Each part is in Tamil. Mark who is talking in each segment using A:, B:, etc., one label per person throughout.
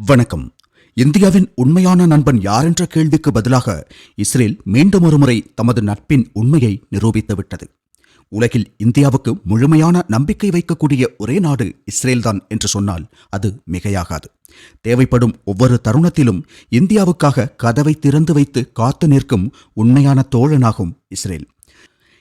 A: வணக்கம். இந்தியாவின் உண்மையான நண்பன் யார் என்ற கேள்விக்கு பதிலாக இஸ்ரேல் மீண்டும் ஒருமுறை தமது நட்பின் உண்மையை நிரூபித்துவிட்டது. உலகில் இந்தியாவுக்கு முழுமையான நம்பிக்கை வைக்கக்கூடிய ஒரே நாடு இஸ்ரேல்தான் என்று சொன்னால் அது மிகையாகாது. தேவைப்படும் ஒவ்வொரு தருணத்திலும் இந்தியாவுக்காக கதவை திறந்து வைத்து காத்து நிற்கும் உண்மையான தோழனாகும் இஸ்ரேல்.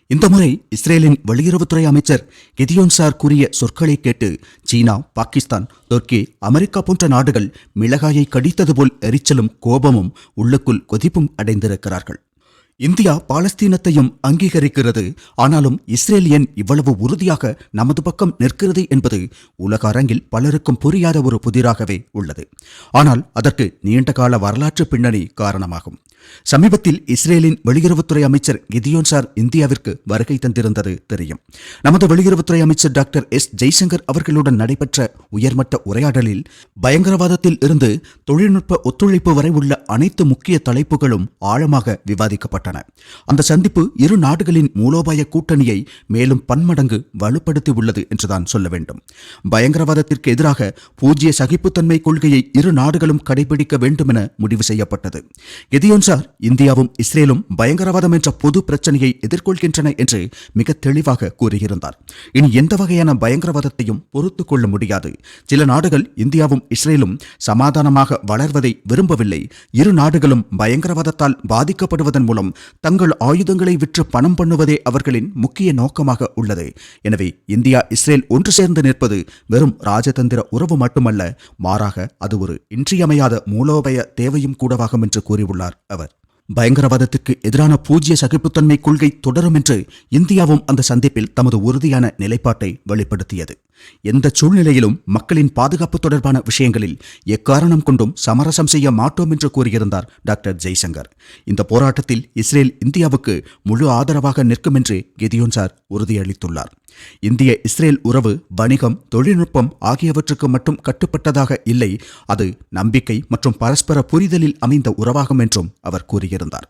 A: இந்த முறை இஸ்ரேலின் வெளியுறவுத்துறை அமைச்சர் கெதியோன் சார் கூறிய சொற்களை கேட்டு சீனா பாகிஸ்தான் துர்க்கி அமெரிக்கா போன்ற நாடுகள் மிளகாயை கடித்தது போல் எரிச்சலும் கோபமும் உள்ளுக்குள் கொதிப்பும் அடைந்திருக்கிறார்கள். இந்தியா பாலஸ்தீனத்தையும் அங்கீகரிக்கிறது. ஆனாலும் இஸ்ரேல் ஏன் இவ்வளவு உறுதியாக நமது பக்கம் நிற்கிறது என்பது உலக அரங்கில் பலருக்கும் புரியாத ஒரு புதிராகவே உள்ளது. ஆனால் அதற்கு நீண்டகால வரலாற்று பின்னணி காரணமாகும். சமீபத்தில் இஸ்ரேலின் வெளியுறவுத்துறை அமைச்சர் கிதியோன் சார் இந்தியாவிற்கு வருகை தந்திருந்தது தெரியும். நமது வெளியுறவுத்துறை அமைச்சர் டாக்டர் எஸ். ஜெய்சங்கர் அவர்களுடன் நடைபெற்ற உயர்மட்ட உரையாடலில் பயங்கரவாதத்தில் இருந்து தொழில்நுட்ப ஒத்துழைப்பு வரை உள்ள அனைத்து முக்கிய தலைப்புகளும் ஆழமாக விவாதிக்கப்பட்டன. அந்த சந்திப்பு இரு நாடுகளின் மூலோபாய கூட்டணியை மேலும் பன்மடங்கு வலுப்படுத்தி உள்ளது என்றுதான் சொல்ல வேண்டும். பயங்கரவாதத்திற்கு எதிராக பூஜ்ய சகிப்புத்தன்மை கொள்கையை இரு நாடுகளும் கடைபிடிக்க வேண்டும் என முடிவு செய்யப்பட்டது. கிதியோன் சார் இந்தியாவும் இஸ்ரேலும் பயங்கரவாதம் என்ற பொது பிரச்சனையை எதிர்கொள்கின்றன என்று மிக தெளிவாக கூறியிருந்தார். இனி எந்த வகையான பயங்கரவாதத்தையும் பொறுத்து கொள்ள முடியாது. சில நாடுகள் இந்தியாவும் இஸ்ரேலும் சமாதானமாக வளர்வதை விரும்பவில்லை. இரு நாடுகளும் பயங்கரவாதத்தால் பாதிக்கப்படுவதன் மூலம் தங்கள் ஆயுதங்களை விற்று பணம் பண்ணுவதே அவர்களின் முக்கிய நோக்கமாக உள்ளது. எனவே இந்தியா இஸ்ரேல் ஒன்று சேர்ந்து நிற்பது வெறும் ராஜதந்திர உறவு மட்டுமல்ல மாறாக அது ஒரு இன்றியமையாத மூலோபய தேவையும் கூடவாகும் என்று கூறியுள்ளார் அவர். பயங்கரவாதத்திற்கு எதிரான பூஜ்ய சகிப்புத்தன்மை கொள்கை தொடரும் என்று இந்தியாவும் அந்த சந்திப்பில் தமது உறுதியான நிலைப்பாட்டை வெளிப்படுத்தியது. எந்த சூழ்நிலையிலும் மக்களின் பாதுகாப்பு தொடர்பான விஷயங்களில் எக்காரணம் கொண்டும் சமரசம் செய்ய மாட்டோம் என்று கூறியிருந்தார் டாக்டர் ஜெய்சங்கர். இந்த போராட்டத்தில் இஸ்ரேல் இந்தியாவுக்கு முழு ஆதரவாக நிற்கும் என்று கெதியோன்சார் உறுதியளித்துள்ளார். இந்திய இஸ்ரேல் உறவு வணிகம் தொழில்நுட்பம் ஆகியவற்றுக்கு மட்டும் கட்டுப்பட்டதாக இல்லை அது நம்பிக்கை மற்றும் பரஸ்பர புரிதலில் அமைந்த உறவாகும் என்றும் அவர் கூறியிருந்தார்.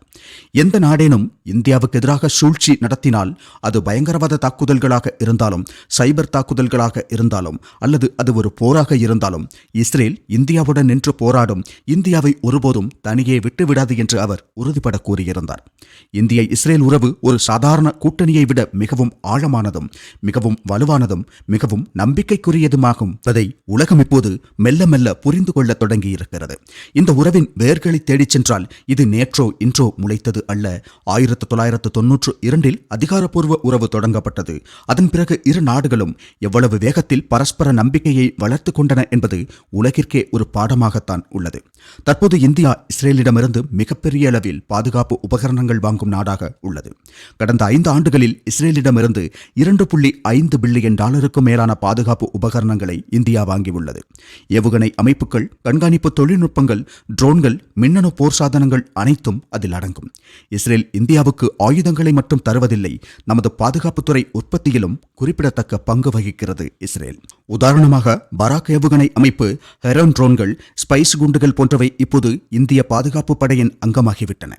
A: எந்த நாடேனும் இந்தியாவுக்கு எதிராக சூழ்ச்சி நடத்தினால் அது பயங்கரவாத தாக்குதல்களாக இருந்தாலும் சைபர் தாக்குதல்களாக இருந்தாலும் அல்லது அது ஒரு போராக இருந்தாலும் இஸ்ரேல் இந்தியாவுடன் நின்று போராடும் இந்தியாவை ஒருபோதும் தனியே விட்டுவிடாது என்று அவர் உறுதிபட கூறியிருந்தார். இந்திய இஸ்ரேல் உறவு ஒரு சாதாரண கூட்டணியை விட மிகவும் ஆழமானதும் மிகவும் வலுவானதும் மிகவும் நம்பிக்கைக்குரியதுமாகும் அதை உலகம் இப்போது மெல்ல மெல்ல புரிந்து கொள்ள தொடங்கியிருக்கிறது. இந்த உறவின் வேர்களை தேடிச் சென்றால் இது நேற்றோ இன்றோ முளைத்தது அல்ல. ஆயிரத்து தொள்ளாயிரத்து தொன்னூற்று இரண்டில் அதிகாரப்பூர்வ உறவு தொடங்கப்பட்டது. அதன் பிறகு இரு நாடுகளும் எவ்வளவு வேகத்தில் பரஸ்பர நம்பிக்கையை வளர்த்து கொண்டன என்பது உலகிற்கே ஒரு பாடமாகத்தான் உள்ளது. தற்போது இந்தியா இஸ்ரேலிடமிருந்து மிகப்பெரிய அளவில் பாதுகாப்பு உபகரணங்கள் வாங்கும் நாடாக உள்ளது. கடந்த ஐந்து ஆண்டுகளில் இஸ்ரேலிடமிருந்து இரண்டு புள்ளி ஐந்து பில்லியன் டாலருக்கும் மேலான பாதுகாப்பு உபகரணங்களை இந்தியா வாங்கியுள்ளது. ஏவுகணை அமைப்புகள் கண்காணிப்பு தொழில்நுட்பங்கள் ட்ரோன்கள் மின்னணு போர் சாதனங்கள் அனைத்தும் அதில் அடங்கும். இஸ்ரேல் இந்தியாவுக்கு ஆயுதங்களை மட்டும் தருவதில்லை நமது பாதுகாப்புத்துறை உற்பத்தியிலும் குறிப்பிடத்தக்க பங்கு வகிக்கிறது இஸ்ரேல். உதாரணமாக பராக் ஏவுகணை அமைப்பு ஹெரோன் ட்ரோன்கள் ஸ்பைஸ் குண்டுகள் போன்றவை இப்போது இந்திய பாதுகாப்பு படையின் அங்கமாகிவிட்டன.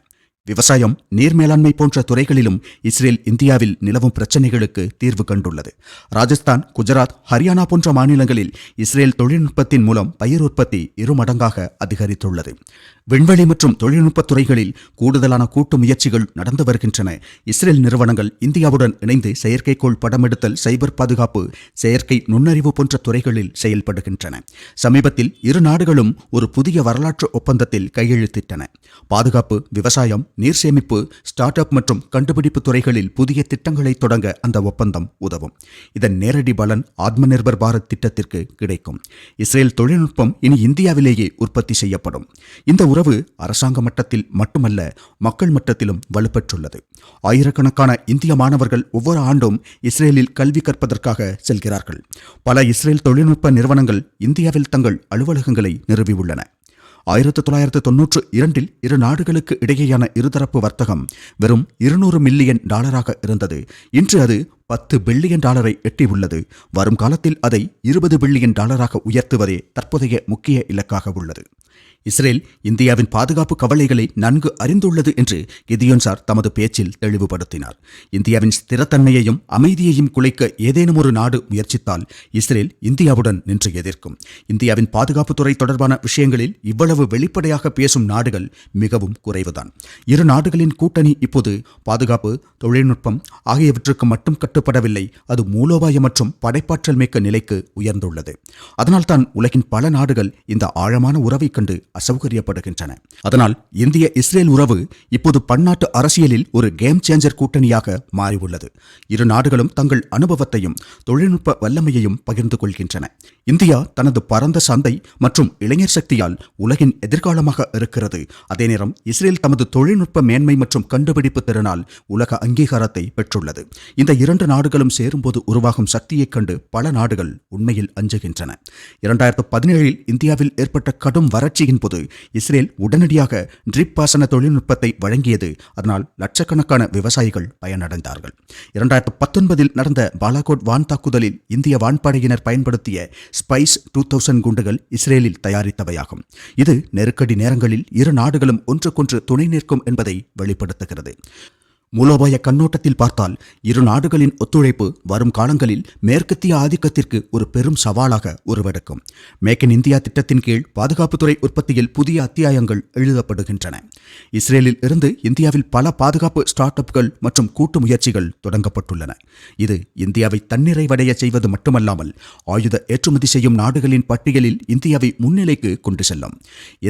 A: விவசாயம் நீர் மேலாண்மை போன்ற துறைகளிலும் இஸ்ரேல் இந்தியாவில் நிலவும் பிரச்சனைகளுக்கு தீர்வு கண்டுள்ளது. ராஜஸ்தான் குஜராத் ஹரியானா போன்ற மாநிலங்களில் இஸ்ரேல் தொழில்நுட்பத்தின் மூலம் பயிர் உற்பத்தி இருமடங்காக அதிகரித்துள்ளது. விண்வெளி மற்றும் தொழில்நுட்பத் துறைகளில் கூடுதலான கூட்டு முயற்சிகள் நடந்து வருகின்றன. இஸ்ரேல் நிறுவனங்கள் இந்தியாவுடன் இணைந்து செயற்கைக்கோள் படமெடுத்தல் சைபர் பாதுகாப்பு செயற்கை நுண்ணறிவு போன்ற துறைகளில் செயல்படுகின்றன. சமீபத்தில் இரு நாடுகளும் ஒரு புதிய வரலாற்று ஒப்பந்தத்தில் கையெழுத்திட்டன. பாதுகாப்பு விவசாயம் நீர் சேமிப்பு ஸ்டார்ட் அப் மற்றும் கண்டுபிடிப்பு துறைகளில் புதிய திட்டங்களை தொடங்க அந்த ஒப்பந்தம் உதவும். இதன் நேரடி பலன் ஆத்ம நிர்பர் பாரத் திட்டத்திற்கு கிடைக்கும். இஸ்ரேல் தொழில்நுட்பம் இனி இந்தியாவிலேயே உற்பத்தி செய்யப்படும். இந்த உறவு அரசாங்க மட்டத்தில் மட்டுமல்ல மக்கள் மட்டத்திலும் வலுப்பெற்றுள்ளது. ஆயிரக்கணக்கான இந்திய மாணவர்கள் ஒவ்வொரு ஆண்டும் இஸ்ரேலில் கல்வி கற்பதற்காக செல்கிறார்கள். பல இஸ்ரேல் தொழில்நுட்ப நிறுவனங்கள் இந்தியாவில் தங்கள் அலுவலகங்களை நிறுவியுள்ளன. ஆயிரத்தி தொள்ளாயிரத்து தொன்னூற்று இரண்டில் இரு நாடுகளுக்கு இடையேயான இருதரப்பு வர்த்தகம் வெறும் இருநூறு மில்லியன் டாலராக இருந்தது. இன்று அது பத்து பில்லியன் டாலரை எட்டியுள்ளது. வரும் காலத்தில் அதை இருபது பில்லியன் டாலராக உயர்த்துவதே தற்போதைய முக்கிய இலக்காக உள்ளது. இஸ்ரேல் இந்தியாவின் பாதுகாப்பு கவலைகளை நன்கு அறிந்துள்ளது என்று கிதியோன் சார் தமது பேச்சில் தெளிவுபடுத்தினார். இந்தியாவின் ஸ்திரத்தன்மையையும் அமைதியையும் குலைக்க ஏதேனும் ஒரு நாடு முயற்சித்தால் இஸ்ரேல் இந்தியாவுடன் நின்று எதிர்க்கும். இந்தியாவின் பாதுகாப்புத்துறை தொடர்பான விஷயங்களில் இவ்வளவு வெளிப்படையாக பேசும் நாடுகள் மிகவும் குறைவுதான். இரு நாடுகளின் கூட்டணி இப்போது பாதுகாப்பு தொழில்நுட்பம் ஆகியவற்றுக்கு மட்டும் கட்டுப்படவில்லை அது மூலோபாய மற்றும் படைப்பாற்றல் மிக்க நிலைக்கு உயர்ந்துள்ளது. அதனால்தான் உலகின் பல நாடுகள் இந்த ஆழமான உறவைக் கண்டு அசௌகரியப்படுகின்றன. அதனால் இந்திய இஸ்ரேல் உறவு இப்போது பன்னாட்டு அரசியலில் ஒரு கேம் சேஞ்சர் கூட்டணியாக மாறியுள்ளது. இரு நாடுகளும் தங்கள் அனுபவத்தையும் தொழில்நுட்ப வல்லமையையும் பகிர்ந்து கொள்கின்றன. இந்தியா தனது பரந்த சந்தை மற்றும் இளைஞர் சக்தியால் உலகின் எதிர்காலமாக இருக்கிறது. அதே நேரம் இஸ்ரேல் தமது தொழில்நுட்ப மேன்மை மற்றும் கண்டுபிடிப்பு திறனால் உலக அங்கீகாரத்தை பெற்றுள்ளது. இந்த இரண்டு நாடுகளும் சேரும்போது உருவாகும் சக்தியைக் கண்டு பல நாடுகள் உண்மையில் அஞ்சுகின்றன. இரண்டாயிரத்து பதினேழில் இந்தியாவில் ஏற்பட்ட கடும் வறட்சியின் போது இஸ்ரேல் உடனடியாக ட்ரிப் பாசன தொழில்நுட்பத்தை வழங்கியது. அதனால் லட்சக்கணக்கான விவசாயிகள் பயனடைந்தார்கள். இரண்டாயிரத்து பத்தொன்பதில் நடந்த பாலாகோட் வான் தாக்குதலில் இந்திய வான்படையினர் பயன்படுத்திய ஸ்பைஸ் டூ தௌசண்ட் குண்டுகள் இஸ்ரேலில் தயாரித்தவையாகும். இது நெருக்கடி நேரங்களில் இரு நாடுகளும் ஒன்றுக்கொன்று துணை நிற்கும் என்பதை வெளிப்படுத்துகிறது. மூலோபாய கண்ணோட்டத்தில் பார்த்தால் இரு நாடுகளின் ஒத்துழைப்பு வரும் காலங்களில் மேற்கத்திய ஆதிக்கத்திற்கு ஒரு பெரும் சவாலாக உருவெடுக்கும். மேக் இன் இந்தியா திட்டத்தின் கீழ் பாதுகாப்புத்துறை உற்பத்தியில் புதிய அத்தியாயங்கள் எழுதப்படுகின்றன. இஸ்ரேலில் இருந்து இந்தியாவில் பல பாதுகாப்பு ஸ்டார்ட் அப்கள் மற்றும் கூட்டு முயற்சிகள் தொடங்கப்பட்டுள்ளன. இது இந்தியாவை தன்னிறைவடைய செய்வது மட்டுமல்லாமல் ஆயுத ஏற்றுமதி செய்யும் நாடுகளின் பட்டியலில் இந்தியாவை முன்னிலைக்கு கொண்டு செல்லும்.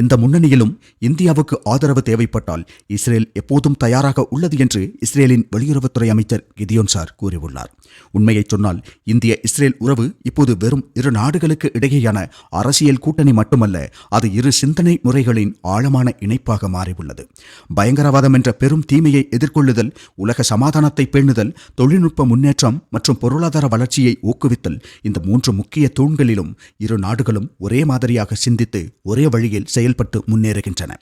A: எந்த முன்னணியிலும் இந்தியாவுக்கு ஆதரவு தேவைப்பட்டால் இஸ்ரேல் எப்போதும் தயாராக உள்ளது என்று இஸ்ரேலின் வெளியுறவுத்துறை அமைச்சர் கிதியோன் சார் கூறியுள்ளார். உண்மையை சொன்னால் இந்திய இஸ்ரேல் உறவு இப்போது வெறும் இரு நாடுகளுக்கு இடையேயான அரசியல் கூட்டணி மட்டுமல்ல அது இரு சிந்தனை முறைகளின் ஆழமான இணைப்பாக மாறியுள்ளது. பயங்கரவாதம் என்ற பெரும் தீமையை எதிர்கொள்ளுதல் உலக சமாதானத்தை பேணுதல் தொழில்நுட்ப முன்னேற்றம் மற்றும் பொருளாதார வளர்ச்சியை ஊக்குவித்தல் இந்த மூன்று முக்கிய தூண்களிலும் இரு நாடுகளும் ஒரே மாதிரியாக சிந்தித்து ஒரே வழியில் செயல்பட்டு முன்னேறுகின்றன.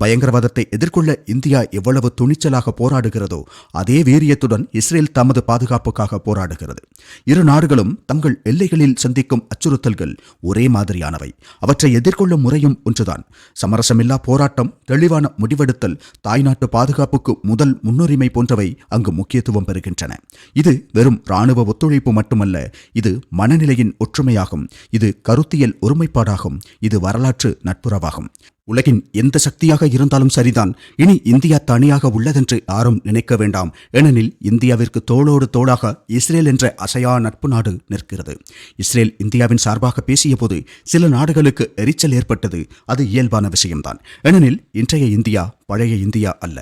A: பயங்கரவாதத்தை எதிர்கொள்ள இந்தியா எவ்வளவு துணிச்சலாக போராடுகிறதோ அதே வீரியத்துடன் இஸ்ரேல் தமது பாதுகாப்புக்காக போராடுகிறது. இரு நாடுகளும் தங்கள் எல்லைகளில் சந்திக்கும் அச்சுறுத்தல்கள் ஒரே மாதிரியானவை. அவற்றை எதிர்கொள்ளும் முறையும் ஒன்றுதான். சமரசமில்லா போராட்டம் தெளிவான முடிவெடுத்தல் தாய்நாட்டு பாதுகாப்புக்கு முதல் முன்னுரிமை போன்றவை அங்கு முக்கியத்துவம் பெறுகின்றன. இது வெறும் இராணுவ ஒத்துழைப்பு மட்டுமல்ல இது மனநிலையின் ஒற்றுமையாகும் இது கருத்தியல் ஒருமைப்பாடாகும் இது வரலாற்று நட்புறவாகும். உலகின் எந்த சக்தியாக இருந்தாலும் சரிதான். இனி இந்தியா தனியாக உள்ளதென்று யாரும் நினைக்க வேண்டாம். ஏனெனில் இந்தியாவிற்கு தோளோடு தோளாக இஸ்ரேல் என்ற அசையா நட்பு நாடு நிற்கிறது. இஸ்ரேல் இந்தியாவின் சார்பாக பேசியபோது சில நாடுகளுக்கு எரிச்சல் ஏற்பட்டது. அது இயல்பான விஷயம்தான். ஏனெனில் இன்றைய இந்தியா பழைய இந்தியா அல்ல.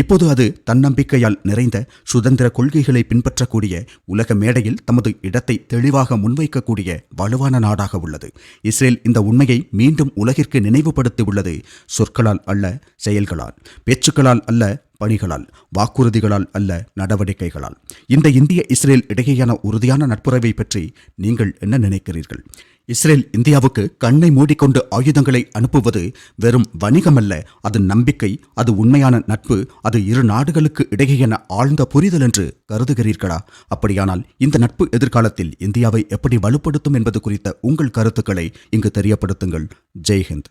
A: இப்போது அது தன்னம்பிக்கையால் நிறைந்த சுதந்திர கொள்கைகளை பின்பற்றக்கூடிய உலக மேடையில் தமது இடத்தை தெளிவாக முன்வைக்கக்கூடிய வலுவான நாடாக உள்ளது. இஸ்ரேல் இந்த உண்மையை மீண்டும் உலகிற்கு நினைவுபடுத்தி உள்ளது என்பது சொற்களால் அல்ல செயல்களால் பேச்சுக்களால் அல்ல பணிகளால் வாக்குறுதிகளால் அல்ல நடவடிக்கைகளால். இந்த இந்திய இஸ்ரேல் இடையேயான உறுதியான நட்புறவை பற்றி நீங்கள் என்ன நினைக்கிறீர்கள்? இஸ்ரேல் இந்தியாவுக்கு கண்ணை மூடிக்கொண்டு ஆயுதங்களை அனுப்புவது வெறும் வணிகமல்ல அது நம்பிக்கை அது உண்மையான நட்பு அது இரு நாடுகளுக்கு இடையேயான ஆழ்ந்த புரிதல் என்று கருதுகிறீர்களா? அப்படியானால் இந்த நட்பு எதிர்காலத்தில் இந்தியாவை எப்படி வலுப்படுத்தும் என்பது குறித்த உங்கள் கருத்துக்களை இங்கு தெரியப்படுத்துங்கள். ஜெய்ஹிந்த்.